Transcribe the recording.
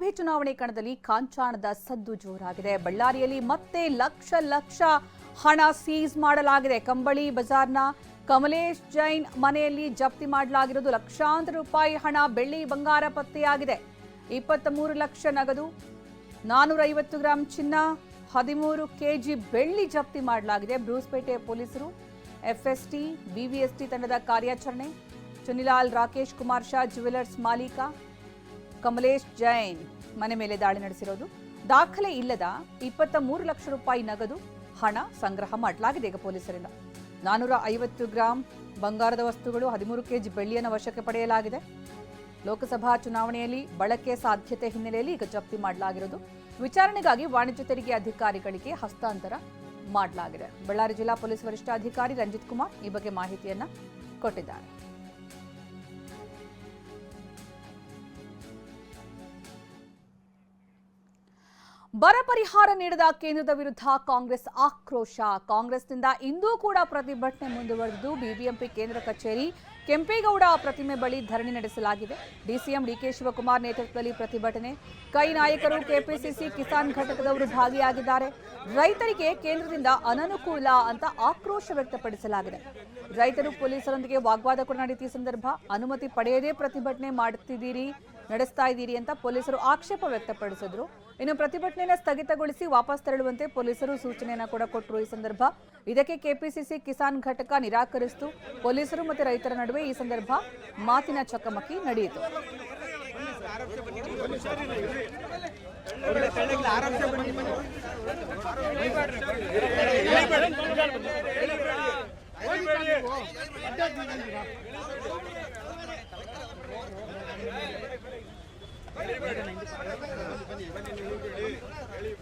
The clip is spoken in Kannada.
ಲೋಕಸಭೆ ಚುನಾವಣೆ ಕಣದಲ್ಲಿ ಕಾಂಚಾಣದ ಸದ್ದು ಜೋರಾಗಿದೆ. ಬಳ್ಳಾರಿಯಲ್ಲಿ ಮತ್ತೆ ಲಕ್ಷ ಲಕ್ಷ ಹಣ ಸೀಸ್ ಮಾಡಲಾಗಿದೆ. ಕಂಬಳಿ ಬಜಾರ್ನ ಕಮಲೇಶ್ ಜೈನ್ ಮನೆಯಲ್ಲಿ ಜಪ್ತಿ ಮಾಡಲಾಗಿರೋದು. ಲಕ್ಷಾಂತರ ರೂಪಾಯಿ ಹಣ ಬೆಳ್ಳಿ ಬಂಗಾರ ಪತ್ತೆಯಾಗಿದೆ. ಇಪ್ಪತ್ತ್ ಮೂರು ಲಕ್ಷ ನಗದು ನಾನೂರ ಐವತ್ತು ಗ್ರಾಂ ಚಿನ್ನ, ಹದಿಮೂರು ಕೆಜಿ ಬೆಳ್ಳಿ ಜಪ್ತಿ ಮಾಡಲಾಗಿದೆ. ಬ್ರೂಸ್ಪೇಟೆ ಪೊಲೀಸರು, ಎಫ್ಎಸ್ಟಿ ಬಿವಿಎಸ್ಟಿ ತಂಡದ ಕಾರ್ಯಾಚರಣೆ. ಚುನಿಲಾಲ್ ರಾಕೇಶ್ ಕುಮಾರ್ ಶಾ, ಜ್ಯುವೆಲರ್ಸ್ ಮಾಲೀಕ. ಕಮಲೇಶ್ ಜೈನ್ ಮನೆ ಮೇಲೆ ದಾಳಿ ನಡೆಸಿರೋದು. ದಾಖಲೆ ಇಲ್ಲದ ಇಪ್ಪತ್ತ ಮೂರು ಲಕ್ಷ ರೂಪಾಯಿ ನಗದು ಹಣ ಸಂಗ್ರಹ ಮಾಡಲಾಗಿದೆ ಈಗ ಪೊಲೀಸರಿಂದ. ನಾನೂರ ಐವತ್ತು ಗ್ರಾಂ ಬಂಗಾರದ ವಸ್ತುಗಳು ಹದಿಮೂರು ಕೆಜಿ ಬೆಳ್ಳಿಯನ್ನು ವಶಕ್ಕೆ ಪಡೆಯಲಾಗಿದೆ. ಲೋಕಸಭಾ ಚುನಾವಣೆಯಲ್ಲಿ ಬಳಕೆ ಸಾಧ್ಯತೆ ಹಿನ್ನೆಲೆಯಲ್ಲಿ ಈಗ ಜಪ್ತಿ ಮಾಡಲಾಗಿರೋದು. ವಿಚಾರಣೆಗಾಗಿ ವಾಣಿಜ್ಯ ತೆರಿಗೆ ಅಧಿಕಾರಿಗಳಿಗೆ ಹಸ್ತಾಂತರ ಮಾಡಲಾಗಿದೆ. ಬಳ್ಳಾರಿ ಜಿಲ್ಲಾ ಪೊಲೀಸ್ ವರಿಷ್ಠಾಧಿಕಾರಿ ರಂಜಿತ್ ಕುಮಾರ್ ಈ ಬಗ್ಗೆ ಮಾಹಿತಿಯನ್ನ ಕೊಟ್ಟಿದ್ದಾರೆ. ಬರ ಪರಿಹಾರ ನೀಡದ ಕೇಂದ್ರದ ವಿರುದ್ಧ ಕಾಂಗ್ರೆಸ್ ಆಕ್ರೋಶ. ಕಾಂಗ್ರೆಸ್ನಿಂದ ಇಂದೂ ಕೂಡ ಪ್ರತಿಭಟನೆ ಮುಂದುವರೆದಿದ್ದು ಬಿಬಿಎಂಪಿ ಕೇಂದ್ರ ಕಚೇರಿ ಕೆಂಪೇಗೌಡ ಪ್ರತಿಮೆ ಬಳಿ ಧರಣಿ ನಡೆಸಲಾಗಿದೆ. ಡಿಸಿಎಂ ಡಿಕೆ ಶಿವಕುಮಾರ್ ನೇತೃತ್ವದಲ್ಲಿ ಪ್ರತಿಭಟನೆ. ಕೈ ನಾಯಕರು ಕೆಪಿಸಿಸಿ ಕಿಸಾನ್ ಘಟಕದವರು ಭಾಗಿಯಾಗಿದ್ದಾರೆ. ರೈತರಿಗೆ ಕೇಂದ್ರದಿಂದ ಅನನುಕೂಲ ಅಂತ ಆಕ್ರೋಶ ವ್ಯಕ್ತಪಡಿಸಲಾಗಿದೆ. ರೈತರು ಪೊಲೀಸರೊಂದಿಗೆ ವಾಗ್ವಾದ ಕೂಡ ನಡೆಯುತ್ತಿದ್ದ ಸಂದರ್ಭ. ಅನುಮತಿ ಪಡೆಯದೇ ಪ್ರತಿಭಟನೆ ಮಾಡುತ್ತಿದ್ದೀರಿ. ನಡೆಸ್ತಾ ಇದ್ದೀರಿ ಅಂತ ಪೊಲೀಸರು ಆಕ್ಷೇಪ ವ್ಯಕ್ತಪಡಿಸಿದ್ರು. ಇನ್ನು ಪ್ರತಿಭಟನೆಯನ್ನು ಸ್ಥಗಿತಗೊಳಿಸಿ ವಾಪಸ್ ತೆರಳುವಂತೆ ಪೊಲೀಸರು ಸೂಚನೆಯನ್ನು ಕೂಡ ಕೊಟ್ಟರು ಈ ಸಂದರ್ಭ. ಇದಕ್ಕೆ ಕೆಪಿಸಿಸಿ ಕಿಸಾನ್ ಘಟಕ ನಿರಾಕರಿಸಿತು. ಪೊಲೀಸರು ಮತ್ತು ರೈತರ ನಡುವೆ ಈ ಸಂದರ್ಭ ಮಾತಿನ ಚಕಮಕಿ ನಡೆಯಿತು. வெளியே